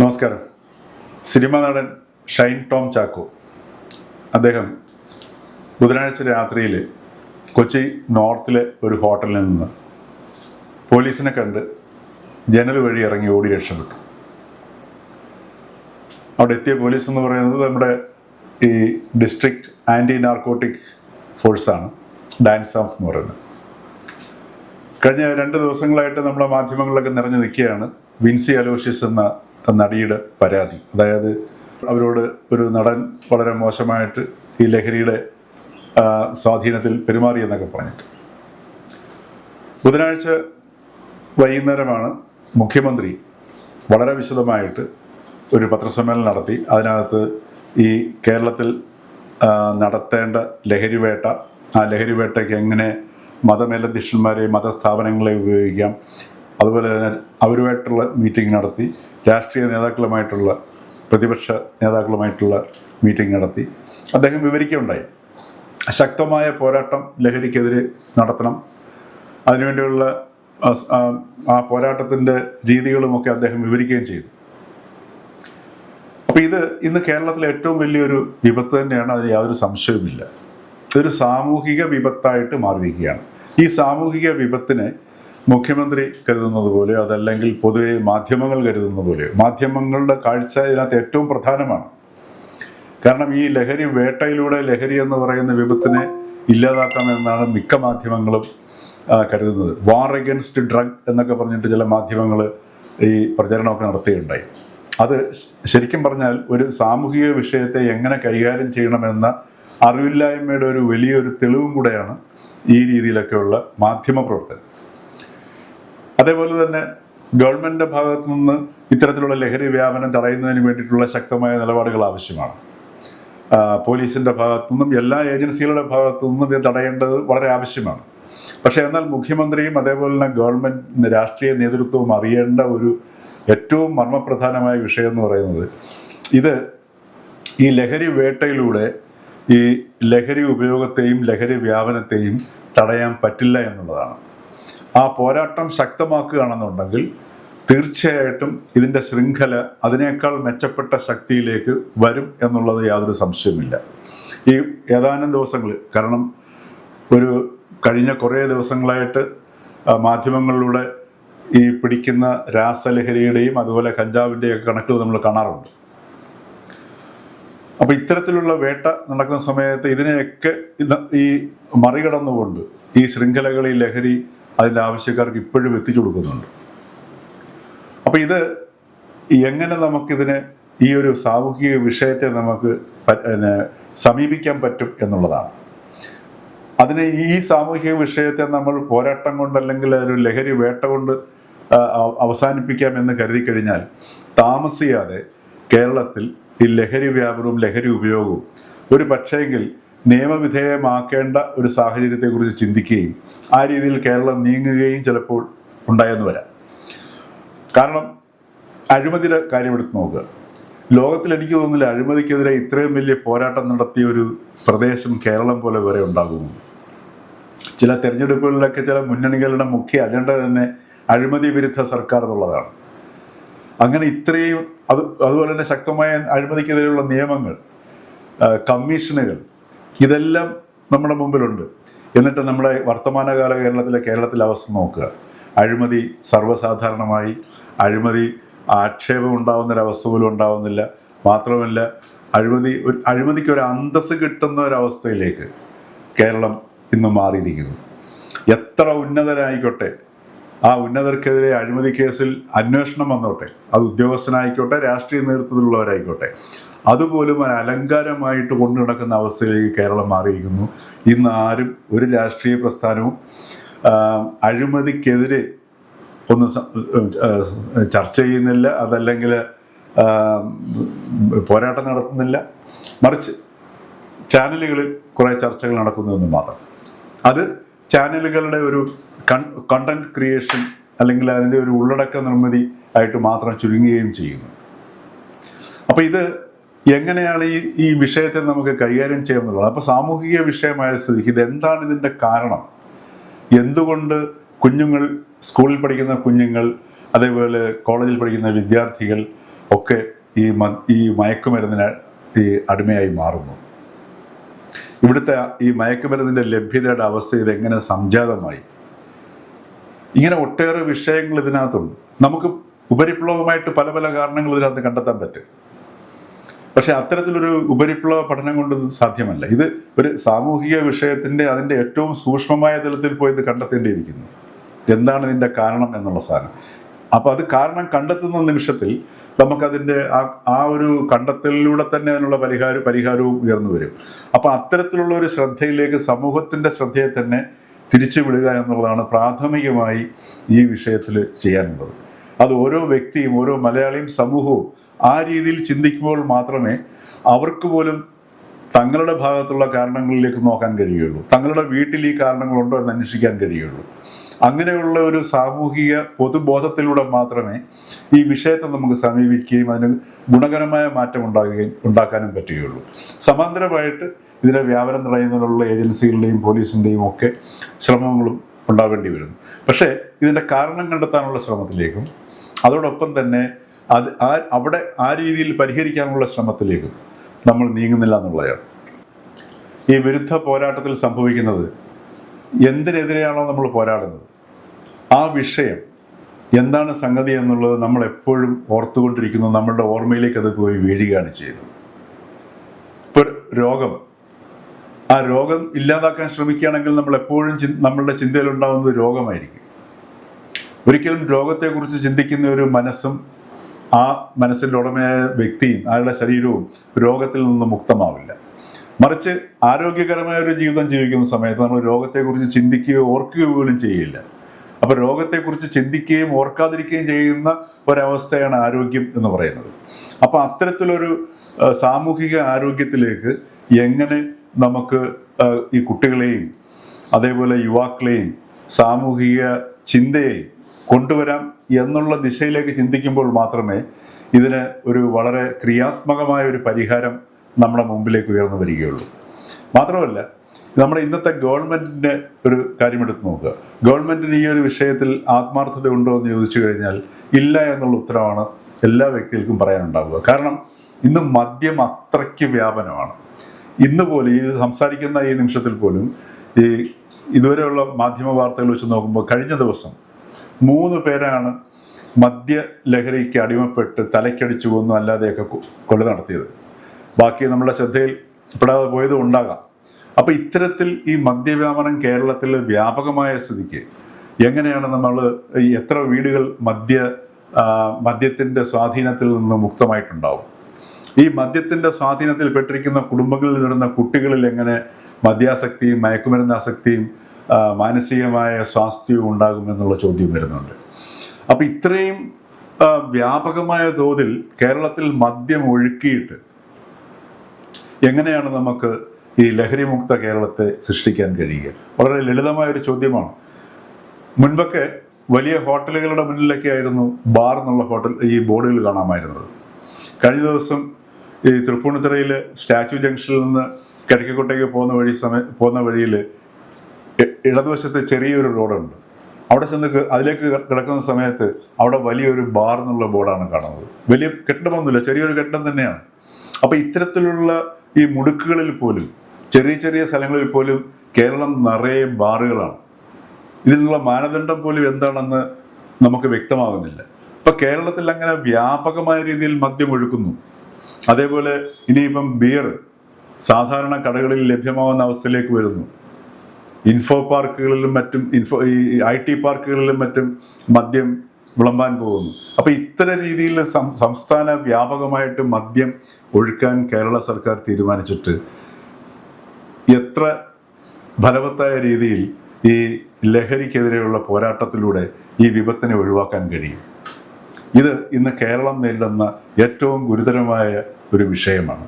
നമസ്കാരം. സിനിമാ നടൻ ഷൈൻ ടോം ചാക്കോ. അദ്ദേഹം ബുധനാഴ്ച രാത്രിയിൽ കൊച്ചി നോർത്തിലെ ഒരു ഹോട്ടലിൽ നിന്ന് പോലീസിനെ കണ്ട് ജനൽ വഴി ഇറങ്ങി ഓടി രക്ഷപ്പെട്ടു. അവിടെ എത്തിയ പോലീസ് എന്ന് പറയുന്നത് നമ്മുടെ ഈ ഡിസ്ട്രിക്ട് ആന്റി നാർക്കോട്ടിക് ഫോഴ്സാണ് ഡാൻസ് ഓഫ് എന്ന് പറയുന്നത്. കഴിഞ്ഞ രണ്ട് ദിവസങ്ങളായിട്ട് നമ്മുടെ മാധ്യമങ്ങളിലൊക്കെ നിറഞ്ഞു നിൽക്കുകയാണ് വിൻസി അലോഷ്യസ് എന്ന നടിയുടെ പരാതി. അതായത് അവരോട് ഒരു നടൻ വളരെ മോശമായിട്ട് ഈ ലഹരിയുടെ സ്വാധീനത്തിൽ പെരുമാറി എന്നൊക്കെ പറഞ്ഞിട്ട്. ബുധനാഴ്ച വൈകുന്നേരമാണ് മുഖ്യമന്ത്രി വളരെ വിശദമായിട്ട് ഒരു പത്രസമ്മേളനം നടത്തി. അതിനകത്ത് ഈ കേരളത്തിൽ നടത്തേണ്ട ലഹരിവേട്ട ആ ലഹരിവേട്ടയ്ക്ക് എങ്ങനെ മതമേലധ്യക്ഷന്മാരെയും മതസ്ഥാപനങ്ങളെ ഉപയോഗിക്കാം. അതുപോലെ തന്നെ അവരുമായിട്ടുള്ള മീറ്റിംഗ് നടത്തി രാഷ്ട്രീയ നേതാക്കളുമായിട്ടുള്ള പ്രതിപക്ഷ നേതാക്കളുമായിട്ടുള്ള മീറ്റിംഗ് നടത്തി. അദ്ദേഹം വിവരിക്കുകയുണ്ടായി ശക്തമായ പോരാട്ടം ലഹരിക്കെതിരെ നടത്തണം. അതിനുവേണ്ടിയുള്ള ആ പോരാട്ടത്തിന്റെ രീതികളുമൊക്കെ അദ്ദേഹം വിവരിക്കുകയും ചെയ്തു. അപ്പോൾ ഇത് ഇന്ന് കേരളത്തിലെ ഏറ്റവും വലിയൊരു വിപത്ത് തന്നെയാണ് അതിന് യാതൊരു സംശയവുമില്ല. ഇതൊരു സാമൂഹിക വിപത്തായിട്ട് മാറിയിരിക്കുകയാണ്. ഈ സാമൂഹിക വിപത്തിനെ മുഖ്യമന്ത്രി കരുതുന്നത് പോലെ അതല്ലെങ്കിൽ പൊതുവെ മാധ്യമങ്ങൾ കരുതുന്നത് പോലെ മാധ്യമങ്ങളുടെ കാഴ്ച ഇതിനകത്ത് ഏറ്റവും പ്രധാനമാണ്. കാരണം ഈ ലഹരി വേട്ടയിലൂടെ ലഹരി എന്ന് പറയുന്ന വിപത്തിനെ ഇല്ലാതാക്കാമെന്നാണ് മിക്ക മാധ്യമങ്ങളും കരുതുന്നത്. വാർ എഗൻസ്റ്റ് ഡ്രഗ് എന്നൊക്കെ പറഞ്ഞിട്ട് ചില മാധ്യമങ്ങൾ ഈ പ്രചരണമൊക്കെ നടത്തുകയുണ്ടായി. അത് ശരിക്കും പറഞ്ഞാൽ ഒരു സാമൂഹിക വിഷയത്തെ എങ്ങനെ കൈകാര്യം ചെയ്യണമെന്ന അറിവില്ലായ്മയുടെ ഒരു വലിയൊരു തെളിവും കൂടെയാണ് ഈ രീതിയിലൊക്കെയുള്ള മാധ്യമ പ്രവർത്തനം. അതേപോലെ തന്നെ ഗവൺമെന്റിന്റെ ഭാഗത്തു നിന്ന് ഇത്തരത്തിലുള്ള ലഹരി വ്യാപനം തടയുന്നതിന് വേണ്ടിയിട്ടുള്ള ശക്തമായ നിലപാടുകൾ ആവശ്യമാണ്. പോലീസിന്റെ ഭാഗത്തു നിന്നും എല്ലാ ഏജൻസികളുടെ ഭാഗത്തു നിന്നും ഇത് തടയേണ്ടത് വളരെ ആവശ്യമാണ്. പക്ഷേ എന്നാൽ മുഖ്യമന്ത്രിയും അതേപോലെ തന്നെ ഗവൺമെന്റ് രാഷ്ട്രീയ നേതൃത്വവും അറിയേണ്ട ഒരു ഏറ്റവും മർമ്മപ്രധാനമായ വിഷയം എന്ന് പറയുന്നത് ഇത് ഈ ലഹരി വേട്ടയിലൂടെ ഈ ലഹരി ഉപയോഗത്തെയും ലഹരി വ്യാപനത്തെയും തടയാൻ പറ്റില്ല എന്നുള്ളതാണ്. ആ പോരാട്ടം ശക്തമാക്കുകയാണെന്നുണ്ടെങ്കിൽ തീർച്ചയായിട്ടും ഇതിന്റെ ശൃംഖല അതിനേക്കാൾ മെച്ചപ്പെട്ട ശക്തിയിലേക്ക് വരും എന്നുള്ളത് യാതൊരു സംശയവുമില്ല. ഈ ഏതാനും ദിവസങ്ങൾ കാരണം ഒരു കഴിഞ്ഞ കുറേ ദിവസങ്ങളായിട്ട് മാധ്യമങ്ങളിലൂടെ ഈ പിടിക്കുന്ന രാസലഹരിയുടെയും അതുപോലെ കഞ്ചാവിന്റെയൊക്കെ കണക്കുകൾ നമ്മൾ കാണാറുണ്ട്. അപ്പൊ ഇത്തരത്തിലുള്ള വേട്ട നടക്കുന്ന സമയത്ത് ഇതിനെയൊക്കെ ഈ മറികടന്നുകൊണ്ട് ഈ ശൃംഖലകൾ ഈ ലഹരി അതിന്റെ ആവശ്യക്കാർക്ക് ഇപ്പോഴും എത്തിച്ചു കൊടുക്കുന്നുണ്ട്. അപ്പൊ ഇത് എങ്ങനെ നമുക്കിതിനെ ഈ ഒരു സാമൂഹിക വിഷയത്തെ നമുക്ക് സമീപിക്കാൻ പറ്റും എന്നുള്ളതാണ്. അതിനെ ഈ സാമൂഹിക വിഷയത്തെ നമ്മൾ പോരാട്ടം കൊണ്ട് അല്ലെങ്കിൽ ഒരു ലഹരി വേട്ട കൊണ്ട് അവസാനിപ്പിക്കാം എന്ന് കരുതി കഴിഞ്ഞാൽ താമസിയാതെ കേരളത്തിൽ ഈ ലഹരി വ്യാപനവും ലഹരി ഉപയോഗവും ഒരു പക്ഷേങ്കിൽ നിയമവിധേയമാക്കേണ്ട ഒരു സാഹചര്യത്തെക്കുറിച്ച് ചിന്തിക്കുകയും ആ രീതിയിൽ കേരളം നീങ്ങുകയും ചിലപ്പോൾ ഉണ്ടായെന്ന് വരാം. കാരണം അഴിമതിയുടെ കാര്യം എടുത്ത് നോക്കുക. ലോകത്തിൽ എനിക്ക് തോന്നുന്നില്ല അഴിമതിക്കെതിരെ ഇത്രയും വലിയ പോരാട്ടം നടത്തിയ ഒരു പ്രദേശം കേരളം പോലെ വരെ ഉണ്ടാകുന്നു ചില തെരഞ്ഞെടുപ്പുകളിലൊക്കെ ചില മുന്നണികളുടെ മുഖ്യ അജണ്ട തന്നെ അഴിമതി വിരുദ്ധ സർക്കാർ എന്നുള്ളതാണ് അങ്ങനെ ഇത്രയും അത് അതുപോലെ തന്നെ ശക്തമായ അഴിമതിക്കെതിരെയുള്ള നിയമങ്ങൾ കമ്മീഷനുകൾ ഇതെല്ലാം നമ്മുടെ മുമ്പിലുണ്ട്. എന്നിട്ട് നമ്മുടെ വർത്തമാനകാല കേരളത്തിലെ കേരളത്തിലെ അവസ്ഥ നോക്കുക. അഴിമതി സർവസാധാരണമായി അഴിമതി ആക്ഷേപം ഉണ്ടാവുന്നൊരവസ്ഥ പോലും ഉണ്ടാവുന്നില്ല. മാത്രമല്ല അഴിമതി അഴിമതിക്ക് ഒരു അന്തസ് കിട്ടുന്ന ഒരവസ്ഥയിലേക്ക് കേരളം ഇന്ന് മാറിയിരിക്കുന്നു. എത്ര ഉന്നതരായിക്കോട്ടെ ആ ഉന്നതർക്കെതിരെ അഴിമതി കേസിൽ അന്വേഷണം വന്നോട്ടെ അത് ഉദ്യോഗസ്ഥനായിക്കോട്ടെ രാഷ്ട്രീയ നേതൃത്വത്തിലുള്ളവരായിക്കോട്ടെ അതുപോലും ഒരു അലങ്കാരമായിട്ട് കൊണ്ടു നടക്കുന്ന അവസ്ഥയിലേക്ക് കേരളം മാറിയിരിക്കുന്നു. ഇന്ന് ആരും ഒരു രാഷ്ട്രീയ പ്രസ്ഥാനവും അഴിമതിക്കെതിരെ ഒന്ന് ചർച്ച ചെയ്യുന്നില്ല അതല്ലെങ്കിൽ പോരാട്ടം നടത്തുന്നില്ല. മറിച്ച് ചാനലുകളിൽ കുറേ ചർച്ചകൾ നടക്കുന്നു എന്ന് മാത്രം. അത് ചാനലുകളുടെ ഒരു കണ്ടന്റ് ക്രിയേഷൻ അല്ലെങ്കിൽ അതിന്റെ ഒരു ഉള്ളടക്ക നിർമ്മിതി ആയിട്ട് മാത്രം ചുരുങ്ങുകയും ചെയ്യുന്നു. അപ്പോൾ ഇത് എങ്ങനെയാണ് ഈ ഈ വിഷയത്തെ നമുക്ക് കൈകാര്യം ചെയ്യാമെന്നുള്ളത് അപ്പോൾ സാമൂഹിക വിഷയമായ സ്ഥിതിക്ക് ഇത് എന്താണ് ഇതിന്റെ കാരണം? എന്തുകൊണ്ട് കുഞ്ഞുങ്ങൾ സ്കൂളിൽ പഠിക്കുന്ന കുഞ്ഞുങ്ങൾ അതേപോലെ കോളേജിൽ പഠിക്കുന്ന വിദ്യാർത്ഥികൾ ഒക്കെ ഈ ഈ മയക്കുമരുന്നിന് ഈ അടിമയായി മാറുന്നു? ഇവിടുത്തെ ഈ മയക്കുമരുന്നിന്റെ ലഭ്യതയുടെ അവസ്ഥ എങ്ങനെ സംജാതമായി? ഇങ്ങനെ ഒട്ടേറെ വിഷയങ്ങൾ ഇതിനകത്തുണ്ട്. നമുക്ക് ഉപരിപ്ലവമായിട്ട് പല പല കാരണങ്ങൾ ഇതിനകത്ത് കണ്ടെത്താൻ പറ്റും. പക്ഷെ അത്തരത്തിലൊരു ഉപരിപ്ലവ പഠനം കൊണ്ട് സാധ്യമല്ല. ഇത് ഒരു സാമൂഹിക വിഷയത്തിന്റെ അതിന്റെ ഏറ്റവും സൂക്ഷ്മമായ തലത്തിൽ പോയി ഇത് കണ്ടെത്തേണ്ടിയിരിക്കുന്നു. എന്താണ് ഇതിന്റെ കാരണം എന്നുള്ള സാധനം. അപ്പൊ അത് കാരണം കണ്ടെത്തുന്ന നിമിഷത്തിൽ നമുക്കതിന്റെ ആ ആ ഒരു കണ്ടെത്തലിലൂടെ തന്നെ അതിനുള്ള പരിഹാര പരിഹാരവും ഉയർന്നു വരും. അപ്പൊ അത്തരത്തിലുള്ള ഒരു ശ്രദ്ധയിലേക്ക് സമൂഹത്തിന്റെ ശ്രദ്ധയെ തന്നെ തിരിച്ചു വിടുക എന്നുള്ളതാണ് പ്രാഥമികമായി ഈ വിഷയത്തിൽ ചെയ്യാനുള്ളത്. അത് ഓരോ വ്യക്തിയും ഓരോ മലയാളിയും സമൂഹവും ആ രീതിയിൽ ചിന്തിക്കുമ്പോൾ മാത്രമേ അവർക്ക് പോലും തങ്ങളുടെ ഭാഗത്തുള്ള കാരണങ്ങളിലേക്ക് നോക്കാൻ കഴിയുള്ളൂ. തങ്ങളുടെ വീട്ടിൽ ഈ കാരണങ്ങളുണ്ടോ എന്ന് അന്വേഷിക്കാൻ കഴിയുള്ളൂ. അങ്ങനെയുള്ള ഒരു സാമൂഹിക പൊതുബോധത്തിലൂടെ മാത്രമേ ഈ വിഷയത്തെ നമുക്ക് സമീപിക്കുകയും അതിന് ഗുണകരമായ മാറ്റം ഉണ്ടാകുകയും ഉണ്ടാക്കാനും പറ്റുകയുള്ളൂ. സമാന്തരമായിട്ട് ഇതിനെ വ്യാപനം തടയുന്നതിനുള്ള ഏജൻസികളുടെയും പോലീസിന്റെയും ഒക്കെ ശ്രമങ്ങളും ഉണ്ടാവേണ്ടി വരുന്നു. പക്ഷേ ഇതിന്റെ കാരണം കണ്ടെത്താനുള്ള ശ്രമത്തിലേക്കും അതോടൊപ്പം തന്നെ അത് ആ അവിടെ ആ രീതിയിൽ പരിഹരിക്കാനുള്ള ശ്രമത്തിലേക്കും നമ്മൾ നീങ്ങുന്നില്ല എന്നുള്ളതാണ്. ഈ വിരുദ്ധ പോരാട്ടത്തിൽ സംഭവിക്കുന്നത് എന്തിനെതിരെയാണോ നമ്മൾ പോരാടുന്നത്? ആ വിഷയം എന്താണ് സംഗതി എന്നുള്ളത് നമ്മൾ എപ്പോഴും ഓർത്തുകൊണ്ടിരിക്കുന്നു. നമ്മളുടെ ഓർമ്മയിലേക്ക് അത് പോയി വീഴുകയാണ് ചെയ്യുന്നത്. ഇപ്പോൾ രോഗം. ആ രോഗം ഇല്ലാതാക്കാൻ ശ്രമിക്കുകയാണെങ്കിൽ നമ്മൾ എപ്പോഴും നമ്മളുടെ ചിന്തയിലുണ്ടാകുന്നത് രോഗമായിരിക്കും. ഒരിക്കലും രോഗത്തെക്കുറിച്ച് ചിന്തിക്കുന്ന ഒരു മനസ്സും ആ മനസ്സിന്റെ ഉടമയായ വ്യക്തിയും അയാളുടെ ശരീരവും രോഗത്തിൽ നിന്ന് മുക്തമാവില്ല. മറിച്ച് ആരോഗ്യകരമായ ഒരു ജീവിതം ജീവിക്കുന്ന സമയത്ത് നമ്മൾ രോഗത്തെക്കുറിച്ച് ചിന്തിക്കുകയോ ഓർക്കുകയോ പോലും ചെയ്യില്ല. അപ്പൊ രോഗത്തെക്കുറിച്ച് ചിന്തിക്കുകയും ഓർക്കാതിരിക്കുകയും ചെയ്യുന്ന ഒരവസ്ഥയാണ് ആരോഗ്യം എന്ന് പറയുന്നത്. അപ്പൊ അത്തരത്തിലൊരു സാമൂഹിക ആരോഗ്യത്തിലേക്ക് എങ്ങനെ നമുക്ക് ഈ കുട്ടികളെയും അതേപോലെ യുവാക്കളെയും സാമൂഹിക ചിന്തയെ കൊണ്ടുവരാം എന്നുള്ള ദിശയിലേക്ക് ചിന്തിക്കുമ്പോൾ മാത്രമേ ഇതിന് ഒരു വളരെ ക്രിയാത്മകമായ ഒരു പരിഹാരം നമ്മുടെ മുമ്പിലേക്ക് ഉയർന്നു വരികയുള്ളൂ. മാത്രമല്ല നമ്മുടെ ഇന്നത്തെ ഗവൺമെന്റിന്റെ ഒരു കാര്യം എടുത്ത് നോക്കുക. ഗവൺമെന്റിന് ഈ ഒരു വിഷയത്തിൽ ആത്മാർത്ഥത ഉണ്ടോ എന്ന് ചോദിച്ചു കഴിഞ്ഞാൽ ഇല്ല എന്നുള്ള ഉത്തരമാണ് എല്ലാ വ്യക്തികൾക്കും പറയാനുണ്ടാവുക. കാരണം ഇന്ന് മദ്യം അത്രയ്ക്ക് വ്യാപനമാണ്. ഇന്ന് പോലും ഈ സംസാരിക്കുന്ന ഈ നിമിഷത്തിൽ പോലും ഈ ഇതുവരെയുള്ള മാധ്യമ വാർത്തകൾ വെച്ച് നോക്കുമ്പോൾ കഴിഞ്ഞ ദിവസം മൂന്ന് പേരാണ് മദ്യ ലഹരിക്ക് അടിമപ്പെട്ട് തലക്കടിച്ചു കൊന്നു അല്ലാതെയൊക്കെ കൊല നടത്തിയത്. ബാക്കി നമ്മുടെ ശ്രദ്ധയിൽ പെടാതെ പോയതും ഉണ്ടാകാം. അപ്പൊ ഇത്തരത്തിൽ ഈ മദ്യവ്യാപനം കേരളത്തിൽ വ്യാപകമായ സ്ഥിതിക്ക് എങ്ങനെയാണ് നമ്മൾ ഈ എത്ര വീടുകൾ മദ്യ മദ്യത്തിന്റെ സ്വാധീനത്തിൽ നിന്ന് മുക്തമായിട്ടുണ്ടാവും? ഈ മദ്യത്തിന്റെ സ്വാധീനത്തിൽ പെട്ടിരിക്കുന്ന കുടുംബങ്ങളിൽ വരുന്ന കുട്ടികളിൽ എങ്ങനെ മദ്യാസക്തിയും മയക്കുമരുന്ന് ആസക്തിയും മാനസികമായ സ്വാസ്ഥ്യവും ഉണ്ടാകുമെന്നുള്ള ചോദ്യം വരുന്നുണ്ട്. അപ്പൊ ഇത്രയും വ്യാപകമായ തോതിൽ കേരളത്തിൽ മദ്യം ഒഴുക്കിയിട്ട് എങ്ങനെയാണ് നമുക്ക് ഈ ലഹരിമുക്ത കേരളത്തെ സൃഷ്ടിക്കാൻ കഴിയുക. വളരെ ലളിതമായ ഒരു ചോദ്യമാണ്. മുൻപൊക്കെ വലിയ ഹോട്ടലുകളുടെ മുന്നിലൊക്കെ ആയിരുന്നു ബാർ എന്നുള്ള ഹോട്ടൽ ഈ ബോർഡുകൾ കാണാമായിരുന്നത്. കഴിഞ്ഞ ദിവസം ഈ തൃപ്പൂണിത്തുറയിൽ സ്റ്റാച്യു ജംഗ്ഷനിൽ നിന്ന് കിടക്കിക്കോട്ടേക്ക് പോകുന്ന വഴി സമയ പോകുന്ന വഴിയിൽ ഇടതുവശത്ത് ചെറിയൊരു റോഡുണ്ട്. അവിടെ ചെന്ന് അതിലേക്ക് കിടക്കുന്ന സമയത്ത് അവിടെ വലിയൊരു ബാർ എന്നുള്ള ബോർഡാണ് കാണുന്നത്. വലിയ കെട്ടിടമൊന്നുമില്ല ചെറിയൊരു കെട്ടിടം തന്നെയാണ്. അപ്പോൾ ഇത്തരത്തിലുള്ള ഈ മുടുക്കുകളിൽ പോലും ചെറിയ ചെറിയ സ്ഥലങ്ങളിൽ പോലും കേരളം നിറയെ ബാറുകളാണ്. ഇതിനുള്ള മാനദണ്ഡം പോലും എന്താണെന്ന് നമുക്ക് വ്യക്തമാകുന്നില്ല. ഇപ്പൊ കേരളത്തിൽ അങ്ങനെ വ്യാപകമായ രീതിയിൽ മദ്യം ഒഴുക്കുന്നു. അതേപോലെ ഇനിയിപ്പം ബിയർ സാധാരണ കടകളിൽ ലഭ്യമാവുന്ന അവസ്ഥയിലേക്ക് വരുന്നു. ഇൻഫോ പാർക്കുകളിലും മറ്റും ഇൻഫോ ഈ ഐ ടി പാർക്കുകളിലും മറ്റും മദ്യം വിളമ്പാൻ പോകുന്നു. അപ്പൊ ഇത്തരം രീതിയിൽ സംസ്ഥാന വ്യാപകമായിട്ട് മദ്യം ഒഴുക്കാൻ കേരള സർക്കാർ തീരുമാനിച്ചിട്ട് എത്ര ഫലവത്തായ രീതിയിൽ ഈ ലഹരിക്കെതിരെയുള്ള പോരാട്ടത്തിലൂടെ ഈ വിപത്തിനെ ഒഴിവാക്കാൻ കഴിയും. ഇത് ഇന്ന് കേരളം നേരിടുന്ന ഏറ്റവും ഗുരുതരമായ ഒരു വിഷയമാണ്.